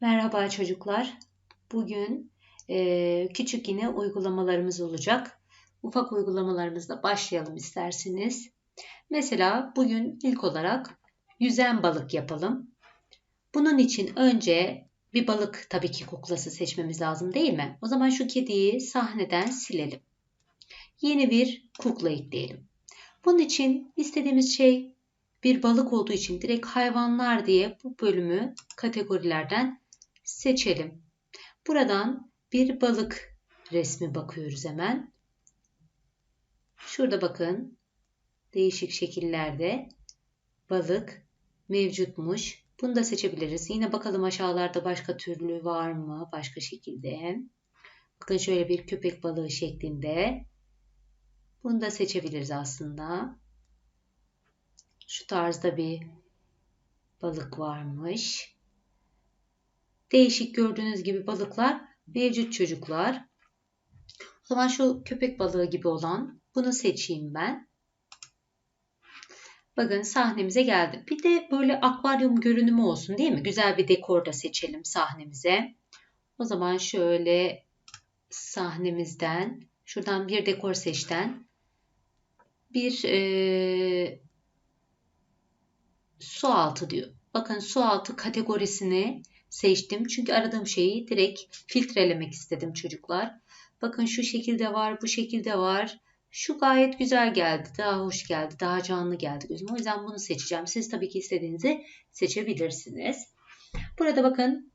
Merhaba çocuklar. Bugün e, küçük yine uygulamalarımız olacak. Ufak uygulamalarımızla başlayalım isterseniz. Mesela bugün ilk olarak yüzen balık yapalım. Bunun için önce bir balık tabii ki kuklası seçmemiz lazım değil mi? O zaman şu kediyi sahneden silelim. Yeni bir kukla ekleyelim. Bunun için istediğimiz şey bir balık olduğu için direkt hayvanlar diye bu bölümü kategorilerden seçelim. Buradan bir balık resmi bakıyoruz hemen. Şurada bakın değişik şekillerde balık mevcutmuş. Bunu da seçebiliriz. Yine bakalım aşağılarda başka türlü var mı? Başka şekilde. Bakın şöyle bir köpek balığı şeklinde. Bunu da seçebiliriz aslında. Şu tarzda bir balık varmış. Değişik gördüğünüz gibi balıklar mevcut çocuklar. O zaman şu köpek balığı gibi olan bunu seçeyim ben. Bakın sahnemize geldi. Bir de böyle akvaryum görünümü olsun değil mi? Güzel bir dekor da seçelim sahnemize. O zaman şöyle sahnemizden şuradan bir dekor seçten bir e, su altı diyor. Bakın su altı kategorisini seçtim. Çünkü aradığım şeyi direkt filtrelemek istedim çocuklar. Bakın şu şekilde var, bu şekilde var. Şu gayet güzel geldi, daha hoş geldi, daha canlı geldi gözüme. O yüzden bunu seçeceğim. Siz tabii ki istediğinizi seçebilirsiniz. Burada bakın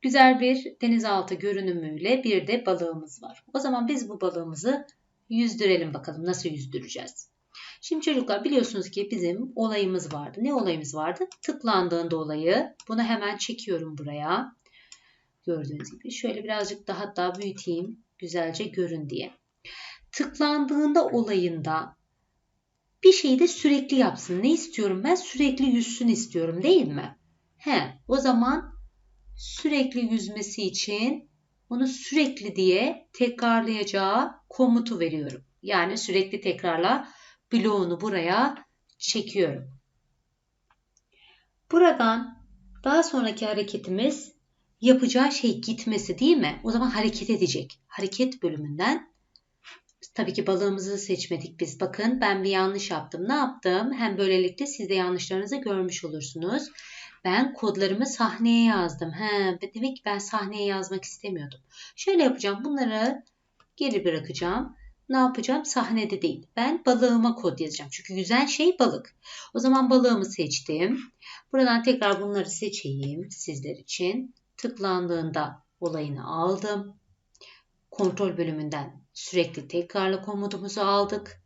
güzel bir denizaltı görünümüyle bir de balığımız var. O zaman biz bu balığımızı yüzdürelim bakalım. Nasıl yüzdüreceğiz? Şimdi çocuklar biliyorsunuz ki bizim olayımız vardı. Ne olayımız vardı? Tıklandığında olayı. Bunu hemen çekiyorum buraya. Gördüğünüz gibi. Şöyle birazcık daha daha büyüteyim. Güzelce görün diye. Tıklandığında olayında bir şeyi de sürekli yapsın. Ne istiyorum ben? Sürekli yüzsün istiyorum değil mi? He, o zaman sürekli yüzmesi için onu sürekli diye tekrarlayacağı komutu veriyorum. Yani sürekli tekrarla bloğunu buraya çekiyorum. Buradan daha sonraki hareketimiz yapacağı şey gitmesi değil mi? O zaman hareket edecek. Hareket bölümünden tabii ki balığımızı seçmedik biz. Bakın ben bir yanlış yaptım. Ne yaptım? Hem böylelikle siz de yanlışlarınızı görmüş olursunuz. Ben kodlarımı sahneye yazdım. He, demek ki ben sahneye yazmak istemiyordum. Şöyle yapacağım. Bunları geri bırakacağım ne yapacağım? Sahnede değil. Ben balığıma kod yazacağım. Çünkü güzel şey balık. O zaman balığımı seçtim. Buradan tekrar bunları seçeyim sizler için. Tıklandığında olayını aldım. Kontrol bölümünden sürekli tekrarla komutumuzu aldık.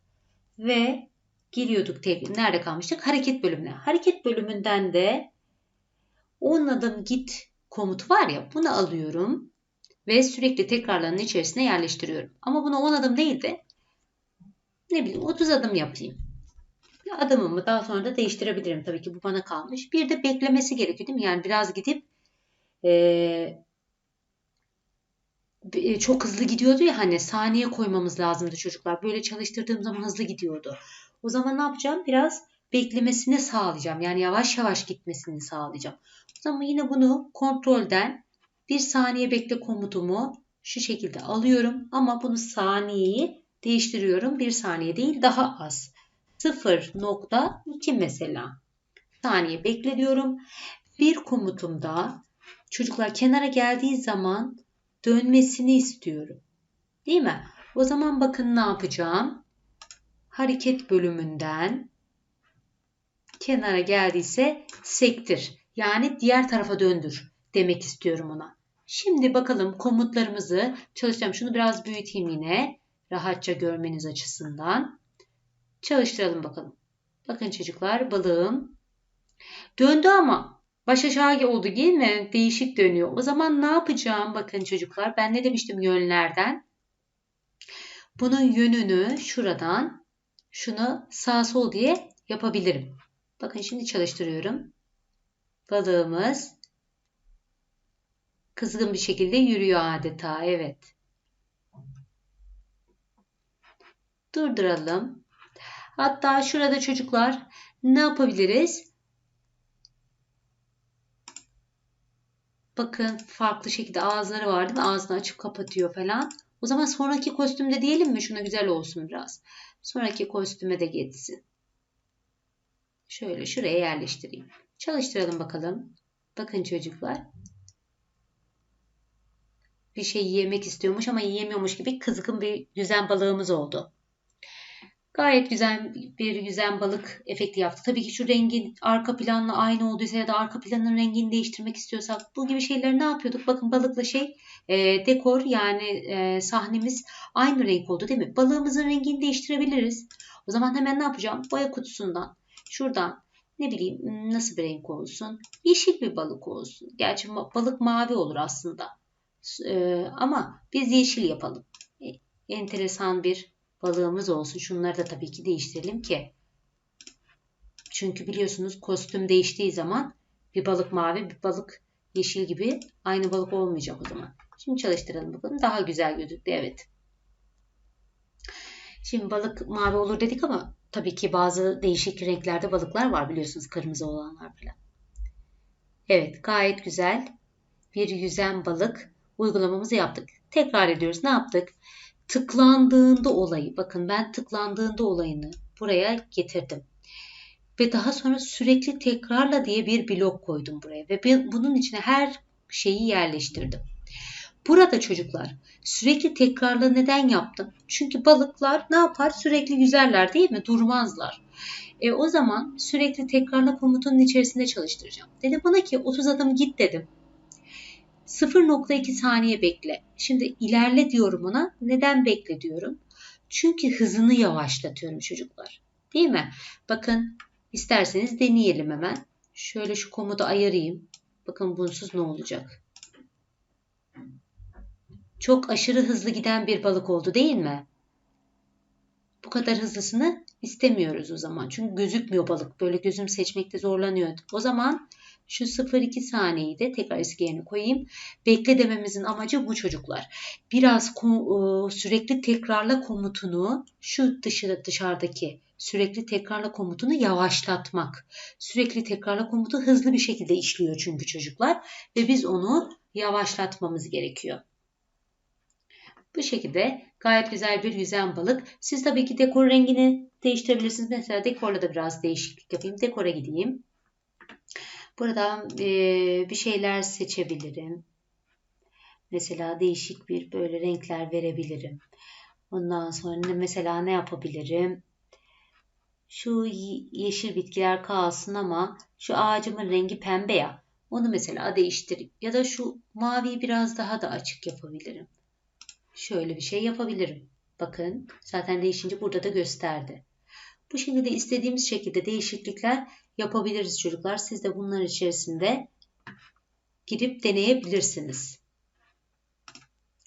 Ve giriyorduk. Tek, nerede kalmıştık? Hareket bölümüne. Hareket bölümünden de 10 adım git komutu var ya bunu alıyorum ve sürekli tekrarlarının içerisine yerleştiriyorum. Ama buna 10 adım değil de ne bileyim 30 adım yapayım. Adımımı daha sonra da değiştirebilirim. Tabii ki bu bana kalmış. Bir de beklemesi gerekiyor değil mi? Yani biraz gidip ee, çok hızlı gidiyordu ya hani saniye koymamız lazımdı çocuklar. Böyle çalıştırdığım zaman hızlı gidiyordu. O zaman ne yapacağım? Biraz beklemesini sağlayacağım. Yani yavaş yavaş gitmesini sağlayacağım. O zaman yine bunu kontrolden bir saniye bekle komutumu şu şekilde alıyorum ama bunu saniyeyi değiştiriyorum. Bir saniye değil daha az. 0.2 mesela. Saniye bekle diyorum. Bir komutumda çocuklar kenara geldiği zaman dönmesini istiyorum. Değil mi? O zaman bakın ne yapacağım? Hareket bölümünden kenara geldiyse sektir. Yani diğer tarafa döndür demek istiyorum ona. Şimdi bakalım komutlarımızı çalışacağım. Şunu biraz büyüteyim yine. Rahatça görmeniz açısından. Çalıştıralım bakalım. Bakın çocuklar balığım döndü ama baş aşağı oldu değil mi? Değişik dönüyor. O zaman ne yapacağım? Bakın çocuklar ben ne demiştim yönlerden? Bunun yönünü şuradan şunu sağ sol diye yapabilirim. Bakın şimdi çalıştırıyorum. Balığımız Kızgın bir şekilde yürüyor adeta. Evet. Durduralım. Hatta şurada çocuklar ne yapabiliriz? Bakın farklı şekilde ağızları var değil mi? Ağzını açıp kapatıyor falan. O zaman sonraki kostümde diyelim mi? Şuna güzel olsun biraz. Sonraki kostüme de geçsin. Şöyle şuraya yerleştireyim. Çalıştıralım bakalım. Bakın çocuklar. Bir şey yemek istiyormuş ama yiyemiyormuş gibi kızgın bir yüzen balığımız oldu. Gayet güzel bir yüzen balık efekti yaptı. Tabii ki şu rengin arka planla aynı olduysa ya da arka planın rengini değiştirmek istiyorsak bu gibi şeyleri ne yapıyorduk? Bakın balıkla şey e, dekor yani e, sahnemiz aynı renk oldu değil mi? Balığımızın rengini değiştirebiliriz. O zaman hemen ne yapacağım? Boya kutusundan şuradan ne bileyim nasıl bir renk olsun? Yeşil bir balık olsun. Gerçi balık mavi olur aslında. E, ama biz yeşil yapalım. E, enteresan bir balığımız olsun. Şunları da tabii ki değiştirelim ki. Çünkü biliyorsunuz kostüm değiştiği zaman bir balık mavi bir balık yeşil gibi aynı balık olmayacak o zaman. Şimdi çalıştıralım bakalım. Daha güzel gözüktü evet. Şimdi balık mavi olur dedik ama tabii ki bazı değişik renklerde balıklar var biliyorsunuz kırmızı olanlar falan. Evet gayet güzel bir yüzen balık uygulamamızı yaptık. Tekrar ediyoruz. Ne yaptık? tıklandığında olayı bakın ben tıklandığında olayını buraya getirdim. Ve daha sonra sürekli tekrarla diye bir blok koydum buraya ve ben bunun içine her şeyi yerleştirdim. Burada çocuklar sürekli tekrarla neden yaptım? Çünkü balıklar ne yapar? Sürekli yüzerler değil mi? Durmazlar. E, o zaman sürekli tekrarla komutunun içerisinde çalıştıracağım. Dedi bana ki 30 adım git dedim. 0.2 saniye bekle. Şimdi ilerle diyorum ona. Neden bekle diyorum? Çünkü hızını yavaşlatıyorum çocuklar. Değil mi? Bakın isterseniz deneyelim hemen. Şöyle şu komutu ayarayım. Bakın bunsuz ne olacak? Çok aşırı hızlı giden bir balık oldu değil mi? Bu kadar hızlısını istemiyoruz o zaman. Çünkü gözükmüyor balık. Böyle gözüm seçmekte zorlanıyor. O zaman şu 0-2 saniyeyi de tekrar eski yerine koyayım. Bekle dememizin amacı bu çocuklar. Biraz sürekli tekrarla komutunu şu dışı, dışarıdaki sürekli tekrarla komutunu yavaşlatmak. Sürekli tekrarla komutu hızlı bir şekilde işliyor çünkü çocuklar ve biz onu yavaşlatmamız gerekiyor. Bu şekilde gayet güzel bir yüzen balık. Siz tabii ki dekor rengini değiştirebilirsiniz. Mesela dekorla da biraz değişiklik yapayım. Dekora gideyim. Buradan e, bir şeyler seçebilirim. Mesela değişik bir böyle renkler verebilirim. Ondan sonra mesela ne yapabilirim? Şu yeşil bitkiler kalsın ama şu ağacımın rengi pembe ya. Onu mesela değiştirip ya da şu maviyi biraz daha da açık yapabilirim. Şöyle bir şey yapabilirim. Bakın zaten değişince burada da gösterdi. Bu şekilde istediğimiz şekilde değişiklikler yapabiliriz çocuklar. Siz de bunlar içerisinde girip deneyebilirsiniz.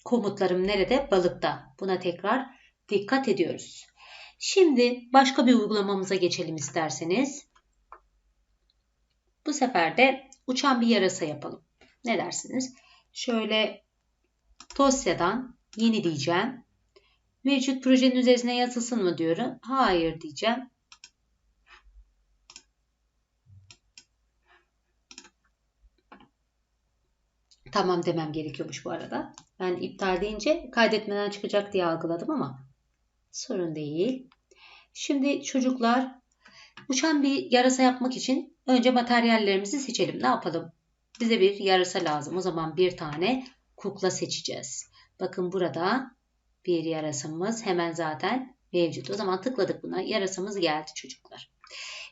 Komutlarım nerede? Balıkta. Buna tekrar dikkat ediyoruz. Şimdi başka bir uygulamamıza geçelim isterseniz. Bu sefer de uçan bir yarasa yapalım. Ne dersiniz? Şöyle dosyadan yeni diyeceğim. Mevcut projenin üzerine yazılsın mı diyorum. Hayır diyeceğim. Tamam demem gerekiyormuş bu arada. Ben iptal deyince kaydetmeden çıkacak diye algıladım ama sorun değil. Şimdi çocuklar uçan bir yarasa yapmak için önce materyallerimizi seçelim. Ne yapalım? Bize bir yarasa lazım. O zaman bir tane kukla seçeceğiz. Bakın burada bir yarasamız hemen zaten mevcut. O zaman tıkladık buna. Yarasamız geldi çocuklar.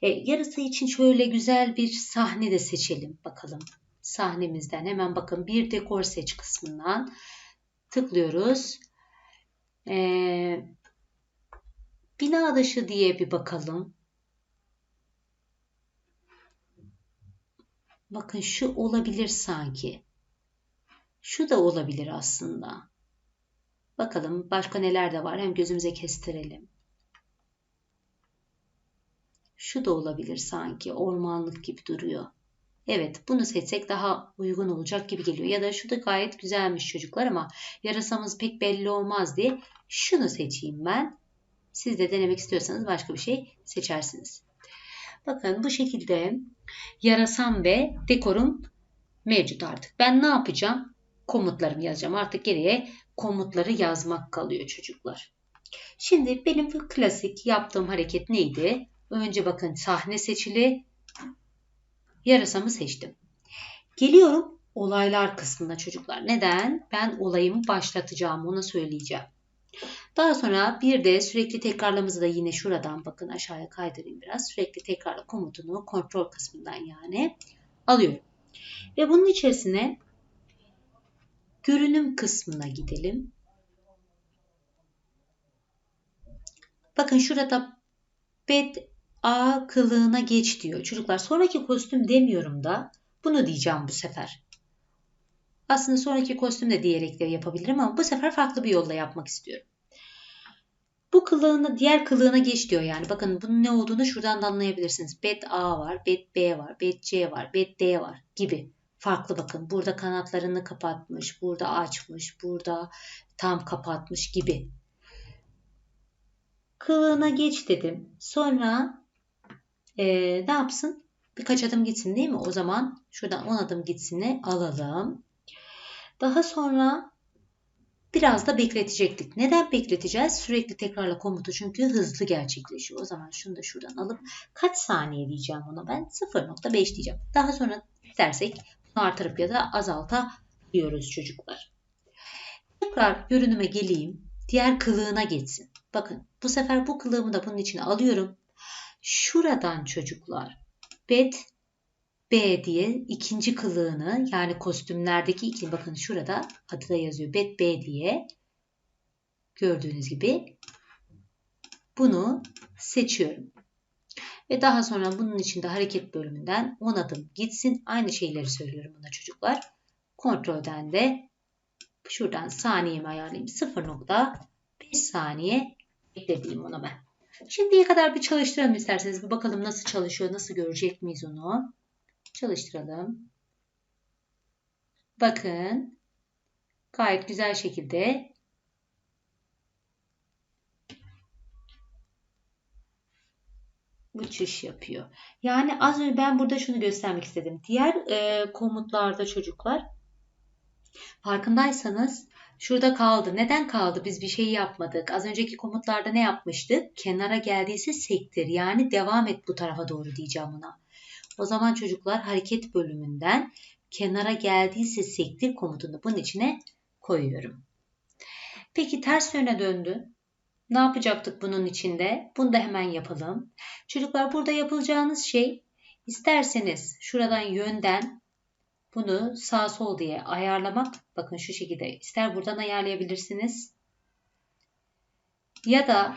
E, yarasa için şöyle güzel bir sahne de seçelim bakalım. Sahnemizden hemen bakın bir dekor seç kısmından tıklıyoruz. E, bina dışı diye bir bakalım. Bakın şu olabilir sanki. Şu da olabilir aslında. Bakalım başka neler de var. Hem gözümüze kestirelim. Şu da olabilir sanki. Ormanlık gibi duruyor. Evet bunu seçsek daha uygun olacak gibi geliyor. Ya da şu da gayet güzelmiş çocuklar ama yarasamız pek belli olmaz diye şunu seçeyim ben. Siz de denemek istiyorsanız başka bir şey seçersiniz. Bakın bu şekilde yarasam ve dekorum mevcut artık. Ben ne yapacağım? Komutlarımı yazacağım. Artık geriye komutları yazmak kalıyor çocuklar. Şimdi benim bu klasik yaptığım hareket neydi? Önce bakın sahne seçili. Yarasamı seçtim. Geliyorum olaylar kısmına çocuklar. Neden? Ben olayımı başlatacağım. Ona söyleyeceğim. Daha sonra bir de sürekli tekrarlamızı da yine şuradan bakın aşağıya kaydırayım biraz. Sürekli tekrarla komutunu kontrol kısmından yani alıyorum. Ve bunun içerisine görünüm kısmına gidelim. Bakın şurada bed A kılığına geç diyor. Çocuklar sonraki kostüm demiyorum da bunu diyeceğim bu sefer. Aslında sonraki kostüm de diyerek de yapabilirim ama bu sefer farklı bir yolla yapmak istiyorum. Bu kılığını diğer kılığına geç diyor yani. Bakın bunun ne olduğunu şuradan da anlayabilirsiniz. Bet A var, bet B var, bet C var, bet D var gibi. Farklı bakın. Burada kanatlarını kapatmış, burada açmış, burada tam kapatmış gibi. Kılığına geç dedim. Sonra ee, ne yapsın? Birkaç adım gitsin değil mi? O zaman şuradan 10 adım gitsini alalım. Daha sonra biraz da bekletecektik. Neden bekleteceğiz? Sürekli tekrarla komutu çünkü hızlı gerçekleşiyor. O zaman şunu da şuradan alıp kaç saniye diyeceğim ona ben? 0.5 diyeceğim. Daha sonra bunu artırıp ya da azaltabiliyoruz çocuklar. Tekrar görünüme geleyim. Diğer kılığına geçsin. Bakın bu sefer bu kılığımı da bunun içine alıyorum. Şuradan çocuklar bet B diye ikinci kılığını yani kostümlerdeki iki bakın şurada adı da yazıyor bet B diye gördüğünüz gibi bunu seçiyorum. Ve daha sonra bunun içinde hareket bölümünden 10 adım gitsin. Aynı şeyleri söylüyorum buna çocuklar. Kontrolden de şuradan saniyemi ayarlayayım. 0.5 saniye eklediğim ona ben. Şimdiye kadar bir çalıştıralım isterseniz. Bir bakalım nasıl çalışıyor, nasıl görecek miyiz onu. Çalıştıralım. Bakın. Gayet güzel şekilde uçuş yapıyor. Yani az önce ben burada şunu göstermek istedim. Diğer e, komutlarda çocuklar farkındaysanız Şurada kaldı. Neden kaldı? Biz bir şey yapmadık. Az önceki komutlarda ne yapmıştık? Kenara geldiyse sektir. Yani devam et bu tarafa doğru diyeceğim ona. O zaman çocuklar hareket bölümünden kenara geldiyse sektir komutunu bunun içine koyuyorum. Peki ters yöne döndü. Ne yapacaktık bunun içinde? Bunu da hemen yapalım. Çocuklar burada yapılacağınız şey isterseniz şuradan yönden bunu sağ sol diye ayarlamak bakın şu şekilde ister buradan ayarlayabilirsiniz ya da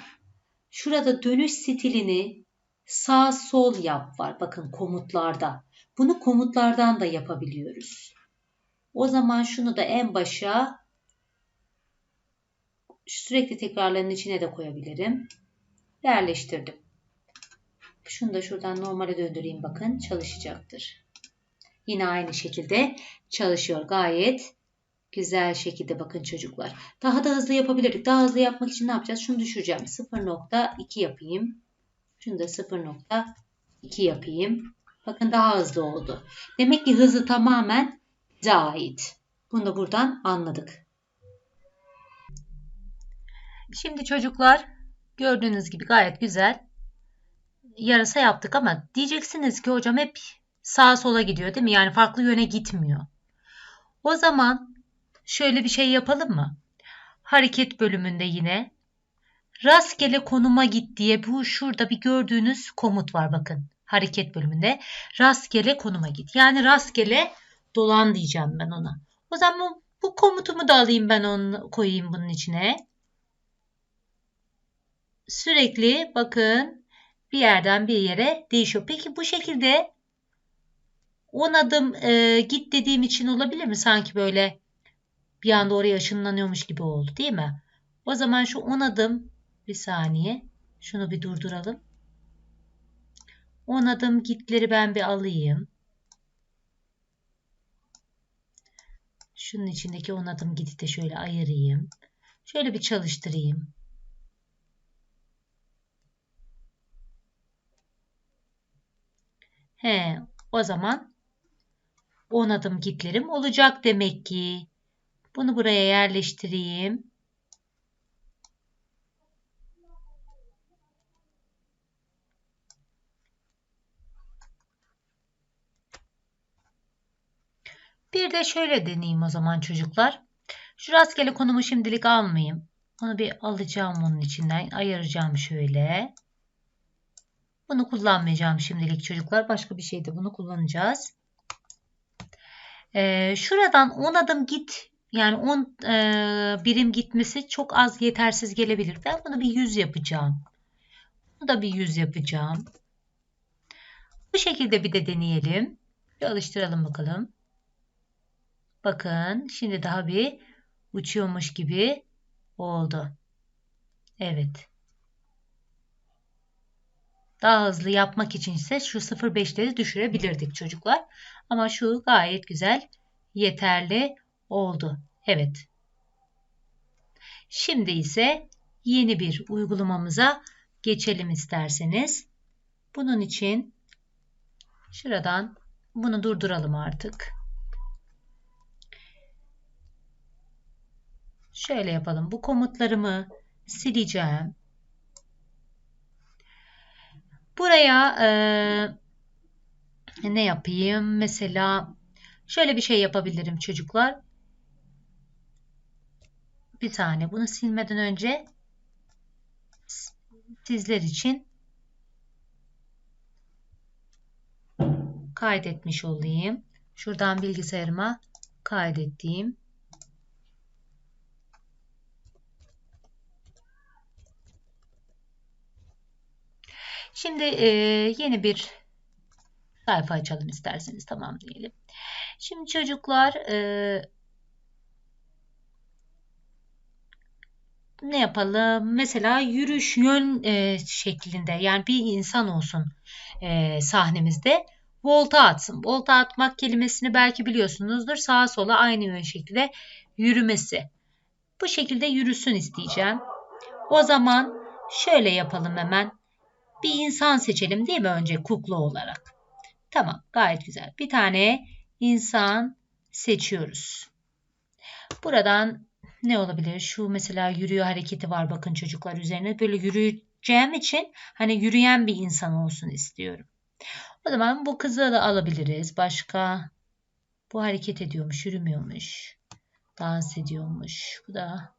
şurada dönüş stilini sağ sol yap var bakın komutlarda. Bunu komutlardan da yapabiliyoruz. O zaman şunu da en başa sürekli tekrarların içine de koyabilirim. Yerleştirdim. Şunu da şuradan normale döndüreyim bakın çalışacaktır. Yine aynı şekilde çalışıyor. Gayet güzel şekilde bakın çocuklar. Daha da hızlı yapabilirdik. Daha hızlı yapmak için ne yapacağız? Şunu düşüreceğim. 0.2 yapayım. Şunu da 0.2 yapayım. Bakın daha hızlı oldu. Demek ki hızı tamamen bize ait. Bunu da buradan anladık. Şimdi çocuklar gördüğünüz gibi gayet güzel yarasa yaptık ama diyeceksiniz ki hocam hep sağa sola gidiyor değil mi? Yani farklı yöne gitmiyor. O zaman şöyle bir şey yapalım mı? Hareket bölümünde yine rastgele konuma git diye bu şurada bir gördüğünüz komut var bakın. Hareket bölümünde rastgele konuma git. Yani rastgele dolan diyeceğim ben ona. O zaman bu komutumu da alayım ben onu koyayım bunun içine. Sürekli bakın bir yerden bir yere değişiyor. Peki bu şekilde 10 adım e, git dediğim için olabilir mi? Sanki böyle bir anda oraya ışınlanıyormuş gibi oldu değil mi? O zaman şu 10 adım bir saniye. Şunu bir durduralım. 10 adım gitleri ben bir alayım. Şunun içindeki 10 adım gidi de şöyle ayırayım. Şöyle bir çalıştırayım. He, o zaman 10 adım gitlerim olacak demek ki. Bunu buraya yerleştireyim. Bir de şöyle deneyeyim o zaman çocuklar. Şu rastgele konumu şimdilik almayayım. Onu bir alacağım onun içinden. Ayıracağım şöyle. Bunu kullanmayacağım şimdilik çocuklar. Başka bir şeyde bunu kullanacağız. Ee, şuradan 10 adım git. Yani 10 e, birim gitmesi çok az yetersiz gelebilir. Ben bunu bir 100 yapacağım. Bunu da bir 100 yapacağım. Bu şekilde bir de deneyelim. Bir alıştıralım bakalım. Bakın şimdi daha bir uçuyormuş gibi oldu. Evet. Daha hızlı yapmak için ise şu 0.5'leri düşürebilirdik çocuklar. Ama şu gayet güzel yeterli oldu. Evet. Şimdi ise yeni bir uygulamamıza geçelim isterseniz. Bunun için şuradan bunu durduralım artık. Şöyle yapalım. Bu komutlarımı sileceğim. Buraya e, ne yapayım? Mesela şöyle bir şey yapabilirim çocuklar. Bir tane bunu silmeden önce sizler için kaydetmiş olayım. Şuradan bilgisayarıma kaydettiğim Şimdi e, yeni bir sayfa açalım isterseniz. Tamam diyelim. Şimdi çocuklar e, ne yapalım? Mesela yürüyüş yön e, şeklinde yani bir insan olsun e, sahnemizde volta atsın. Volta atmak kelimesini belki biliyorsunuzdur. Sağa sola aynı yön şekilde yürümesi. Bu şekilde yürüsün isteyeceğim. O zaman şöyle yapalım hemen bir insan seçelim değil mi önce kukla olarak? Tamam gayet güzel. Bir tane insan seçiyoruz. Buradan ne olabilir? Şu mesela yürüyor hareketi var bakın çocuklar üzerine. Böyle yürüyeceğim için hani yürüyen bir insan olsun istiyorum. O zaman bu kızı da alabiliriz. Başka bu hareket ediyormuş, yürümüyormuş. Dans ediyormuş. Bu da.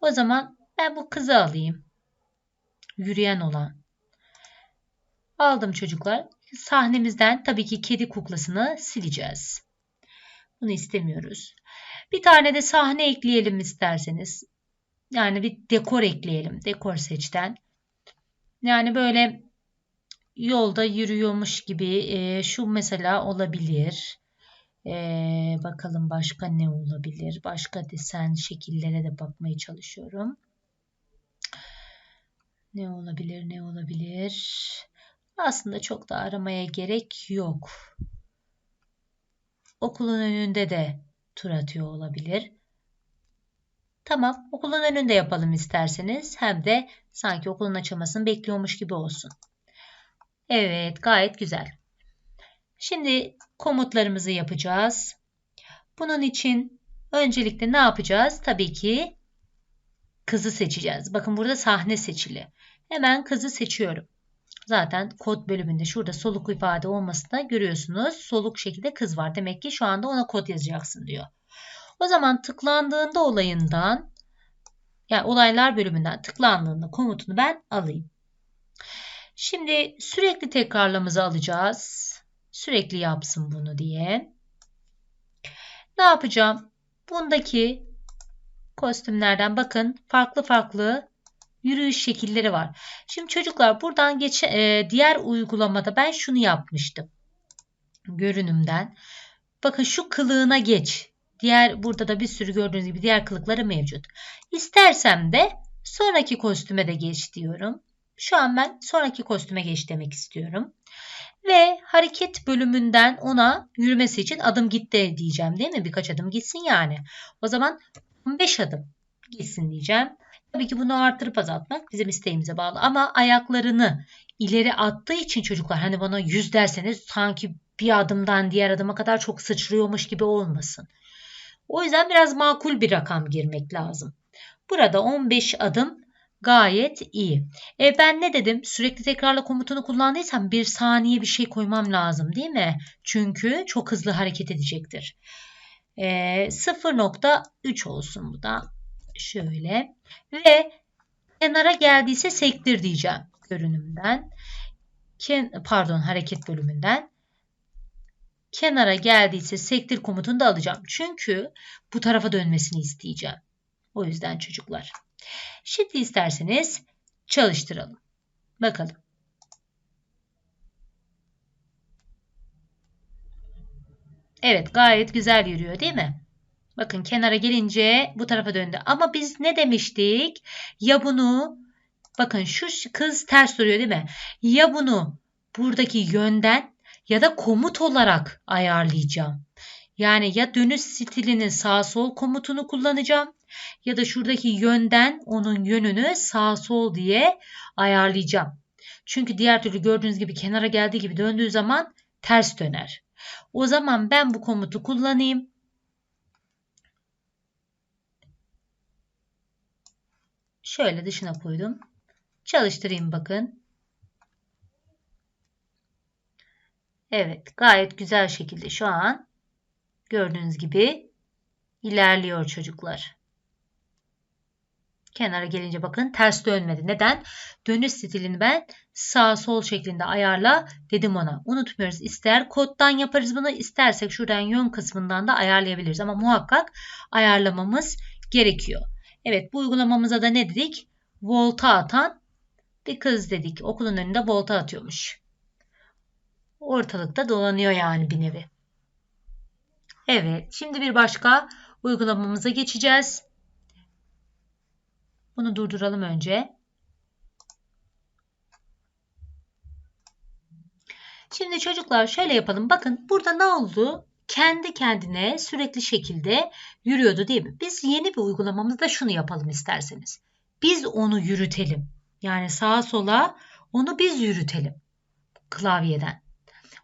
O zaman ben bu kızı alayım. Yürüyen olan. Aldım çocuklar. Sahnemizden tabii ki kedi kuklasını sileceğiz. Bunu istemiyoruz. Bir tane de sahne ekleyelim isterseniz. Yani bir dekor ekleyelim. Dekor seçten. Yani böyle yolda yürüyormuş gibi e, şu mesela olabilir. E, bakalım başka ne olabilir? Başka desen şekillere de bakmaya çalışıyorum. Ne olabilir? Ne olabilir? Aslında çok da aramaya gerek yok. Okulun önünde de tur atıyor olabilir. Tamam, okulun önünde yapalım isterseniz. Hem de sanki okulun açılmasını bekliyormuş gibi olsun. Evet, gayet güzel. Şimdi komutlarımızı yapacağız. Bunun için öncelikle ne yapacağız? Tabii ki kızı seçeceğiz. Bakın burada sahne seçili. Hemen kızı seçiyorum. Zaten kod bölümünde şurada soluk ifade olmasında görüyorsunuz. Soluk şekilde kız var. Demek ki şu anda ona kod yazacaksın diyor. O zaman tıklandığında olayından yani olaylar bölümünden tıklandığında komutunu ben alayım. Şimdi sürekli tekrarlamızı alacağız. Sürekli yapsın bunu diye. Ne yapacağım? Bundaki kostümlerden bakın farklı farklı yürüyüş şekilleri var. Şimdi çocuklar buradan geç e, diğer uygulamada ben şunu yapmıştım. Görünümden. Bakın şu kılığına geç. Diğer burada da bir sürü gördüğünüz gibi diğer kılıkları mevcut. İstersem de sonraki kostüme de geç diyorum. Şu an ben sonraki kostüme geç demek istiyorum. Ve hareket bölümünden ona yürümesi için adım gitti diyeceğim değil mi? Birkaç adım gitsin yani. O zaman 5 adım gitsin diyeceğim. Tabii ki bunu artırıp azaltmak bizim isteğimize bağlı. Ama ayaklarını ileri attığı için çocuklar hani bana 100 derseniz sanki bir adımdan diğer adıma kadar çok sıçrıyormuş gibi olmasın. O yüzden biraz makul bir rakam girmek lazım. Burada 15 adım gayet iyi. E ben ne dedim? Sürekli tekrarla komutunu kullandıysam bir saniye bir şey koymam lazım değil mi? Çünkü çok hızlı hareket edecektir. E, 0.3 olsun bu da. Şöyle. Ve kenara geldiyse sektir diyeceğim görünümden. Ken, pardon hareket bölümünden kenara geldiyse sektir komutunu da alacağım. Çünkü bu tarafa dönmesini isteyeceğim. O yüzden çocuklar. Şimdi isterseniz çalıştıralım. Bakalım. Evet gayet güzel yürüyor değil mi? Bakın kenara gelince bu tarafa döndü. Ama biz ne demiştik? Ya bunu bakın şu kız ters duruyor değil mi? Ya bunu buradaki yönden ya da komut olarak ayarlayacağım. Yani ya dönüş stilinin sağ sol komutunu kullanacağım ya da şuradaki yönden onun yönünü sağ sol diye ayarlayacağım. Çünkü diğer türlü gördüğünüz gibi kenara geldiği gibi döndüğü zaman ters döner. O zaman ben bu komutu kullanayım. Şöyle dışına koydum. Çalıştırayım bakın. Evet gayet güzel şekilde şu an gördüğünüz gibi ilerliyor çocuklar. Kenara gelince bakın ters dönmedi. Neden? Dönüş stilini ben sağ sol şeklinde ayarla dedim ona. Unutmuyoruz. İster koddan yaparız bunu istersek şuradan yön kısmından da ayarlayabiliriz. Ama muhakkak ayarlamamız gerekiyor. Evet bu uygulamamıza da ne dedik? Volta atan bir kız dedik. Okulun önünde volta atıyormuş. Ortalıkta dolanıyor yani bir nevi. Evet şimdi bir başka uygulamamıza geçeceğiz. Bunu durduralım önce. Şimdi çocuklar şöyle yapalım. Bakın burada ne oldu? Kendi kendine sürekli şekilde yürüyordu değil mi? Biz yeni bir uygulamamızda şunu yapalım isterseniz. Biz onu yürütelim. Yani sağa sola onu biz yürütelim klavyeden.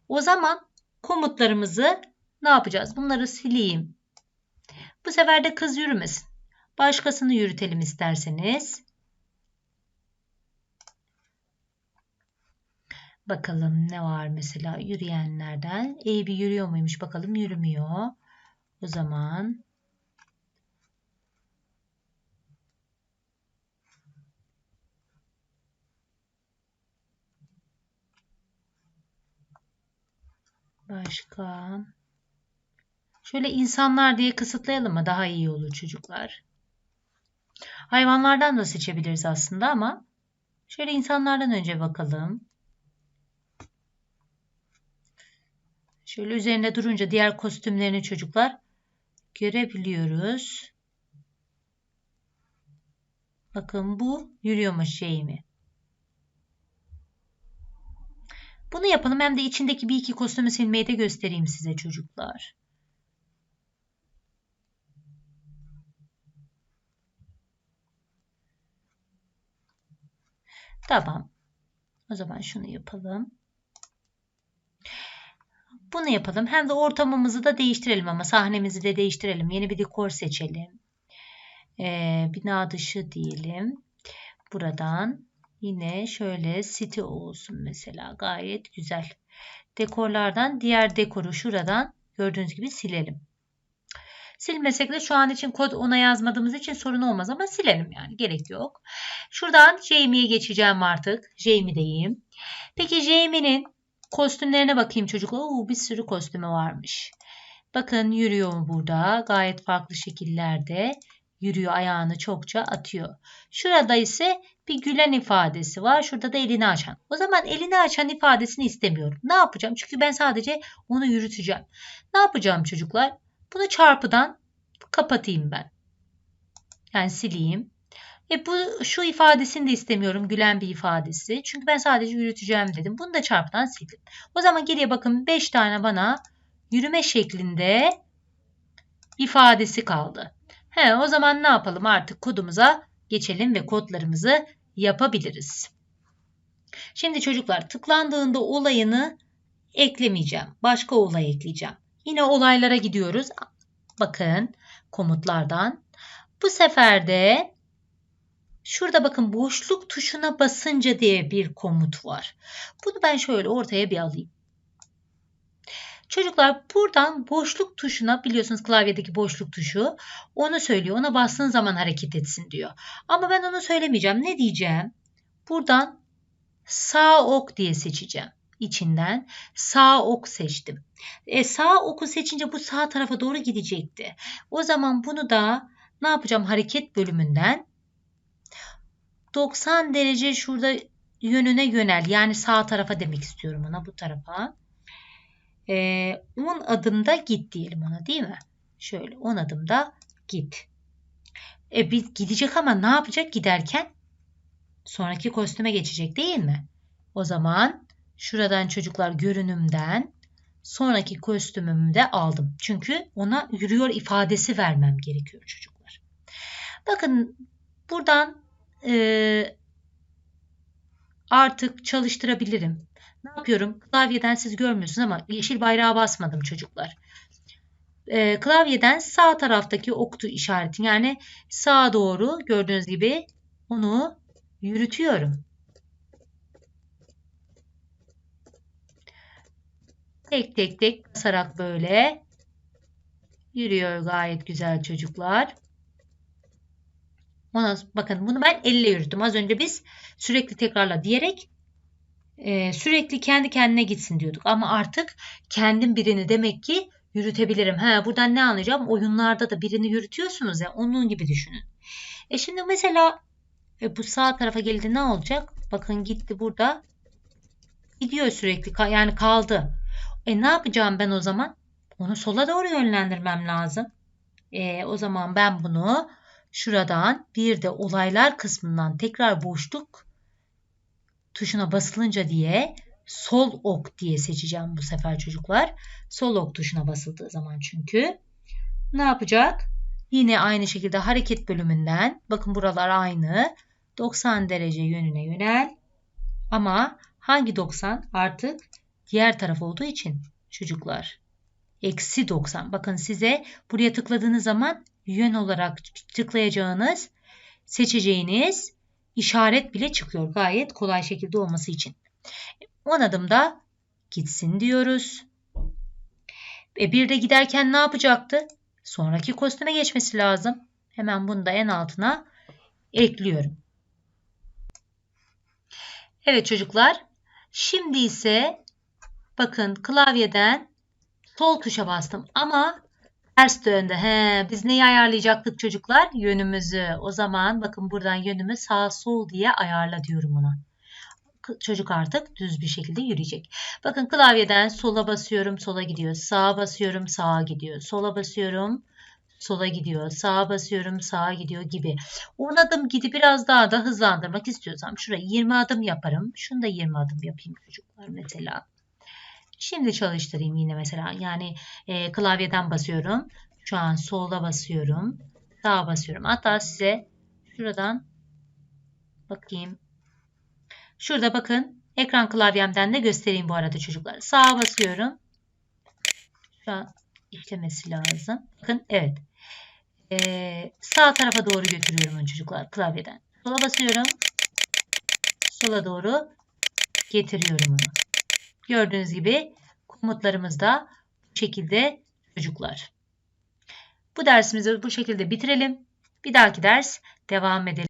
O zaman komutlarımızı ne yapacağız? Bunları sileyim. Bu sefer de kız yürümesin. Başkasını yürütelim isterseniz. Bakalım ne var mesela yürüyenlerden. E bir yürüyor muymuş bakalım yürümüyor. O zaman başka Şöyle insanlar diye kısıtlayalım mı? Daha iyi olur çocuklar. Hayvanlardan da seçebiliriz aslında ama şöyle insanlardan önce bakalım. Şöyle üzerinde durunca diğer kostümlerini çocuklar görebiliyoruz. Bakın bu yürüyormuş şey mi? Bunu yapalım hem de içindeki bir iki kostümü silmeyi de göstereyim size çocuklar. Tamam. O zaman şunu yapalım. Bunu yapalım. Hem de ortamımızı da değiştirelim ama sahnemizi de değiştirelim. Yeni bir dekor seçelim. Ee, bina dışı diyelim. Buradan yine şöyle city olsun mesela. Gayet güzel. Dekorlardan diğer dekoru şuradan gördüğünüz gibi silelim. Silmesek de şu an için kod ona yazmadığımız için sorun olmaz ama silelim yani gerek yok. Şuradan Jamie'ye geçeceğim artık. Jamie'deyim. Peki Jamie'nin kostümlerine bakayım çocuklar. Oo, bir sürü kostümü varmış. Bakın yürüyor mu burada? Gayet farklı şekillerde yürüyor. Ayağını çokça atıyor. Şurada ise bir gülen ifadesi var. Şurada da elini açan. O zaman elini açan ifadesini istemiyorum. Ne yapacağım? Çünkü ben sadece onu yürüteceğim. Ne yapacağım çocuklar? Bunu çarpıdan kapatayım ben. Yani sileyim. E bu şu ifadesini de istemiyorum. Gülen bir ifadesi. Çünkü ben sadece yürüteceğim dedim. Bunu da çarpıdan sildim. O zaman geriye bakın 5 tane bana yürüme şeklinde ifadesi kaldı. He, o zaman ne yapalım? Artık kodumuza geçelim ve kodlarımızı yapabiliriz. Şimdi çocuklar tıklandığında olayını eklemeyeceğim. Başka olay ekleyeceğim. Yine olaylara gidiyoruz. Bakın komutlardan. Bu sefer de şurada bakın boşluk tuşuna basınca diye bir komut var. Bunu ben şöyle ortaya bir alayım. Çocuklar buradan boşluk tuşuna biliyorsunuz klavyedeki boşluk tuşu onu söylüyor. Ona bastığın zaman hareket etsin diyor. Ama ben onu söylemeyeceğim. Ne diyeceğim? Buradan sağ ok diye seçeceğim. İçinden sağ ok seçtim. E, sağ oku seçince bu sağ tarafa doğru gidecekti. O zaman bunu da ne yapacağım? Hareket bölümünden 90 derece şurada yönüne yönel. Yani sağ tarafa demek istiyorum ona bu tarafa. E, 10 adımda git diyelim ona değil mi? Şöyle 10 adımda git. E, bir gidecek ama ne yapacak giderken? Sonraki kostüme geçecek değil mi? O zaman şuradan çocuklar görünümden sonraki kostümümü de aldım. Çünkü ona yürüyor ifadesi vermem gerekiyor çocuklar. Bakın buradan e, artık çalıştırabilirim. Ne yapıyorum? Klavyeden siz görmüyorsunuz ama yeşil bayrağa basmadım çocuklar. E, klavyeden sağ taraftaki oktu işareti yani sağa doğru gördüğünüz gibi onu yürütüyorum. Tek tek tek basarak böyle yürüyor gayet güzel çocuklar. Bakın bunu ben elle yürüttüm. Az önce biz sürekli tekrarla diyerek e, sürekli kendi kendine gitsin diyorduk. Ama artık kendim birini demek ki yürütebilirim. Ha, buradan ne anlayacağım? Oyunlarda da birini yürütüyorsunuz ya onun gibi düşünün. E şimdi mesela e, bu sağ tarafa geldi ne olacak? Bakın gitti burada. Gidiyor sürekli yani kaldı. E ne yapacağım ben o zaman? Onu sola doğru yönlendirmem lazım. E, o zaman ben bunu şuradan bir de olaylar kısmından tekrar boşluk tuşuna basılınca diye sol ok diye seçeceğim bu sefer çocuklar. Sol ok tuşuna basıldığı zaman çünkü. Ne yapacak? Yine aynı şekilde hareket bölümünden bakın buralar aynı 90 derece yönüne yönel. Ama hangi 90 artık diğer taraf olduğu için çocuklar. Eksi 90 bakın size buraya tıkladığınız zaman yön olarak tıklayacağınız seçeceğiniz işaret bile çıkıyor gayet kolay şekilde olması için. 10 adımda gitsin diyoruz. E bir de giderken ne yapacaktı? Sonraki kostüme geçmesi lazım. Hemen bunu da en altına ekliyorum. Evet çocuklar. Şimdi ise bakın klavyeden sol tuşa bastım ama ters döndü. He, biz neyi ayarlayacaktık çocuklar? Yönümüzü. O zaman bakın buradan yönümü sağ sol diye ayarla diyorum ona. Çocuk artık düz bir şekilde yürüyecek. Bakın klavyeden sola basıyorum, sola gidiyor. Sağa basıyorum, sağa gidiyor. Sola basıyorum, sola gidiyor. Sağa basıyorum sağa gidiyor gibi. 10 adım gidip biraz daha da hızlandırmak istiyorsam şuraya 20 adım yaparım. Şunu da 20 adım yapayım çocuklar mesela. Şimdi çalıştırayım yine mesela. Yani e, klavyeden basıyorum. Şu an sola basıyorum. Sağa basıyorum. Hatta size şuradan bakayım. Şurada bakın. Ekran klavyemden de göstereyim bu arada çocuklar. Sağa basıyorum. Şu an işlemesi lazım. Bakın evet. Ee, sağ tarafa doğru götürüyorum çocuklar klavyeden. Sola basıyorum. Sola doğru getiriyorum onu. Gördüğünüz gibi komutlarımız da bu şekilde çocuklar. Bu dersimizi bu şekilde bitirelim. Bir dahaki ders devam edelim.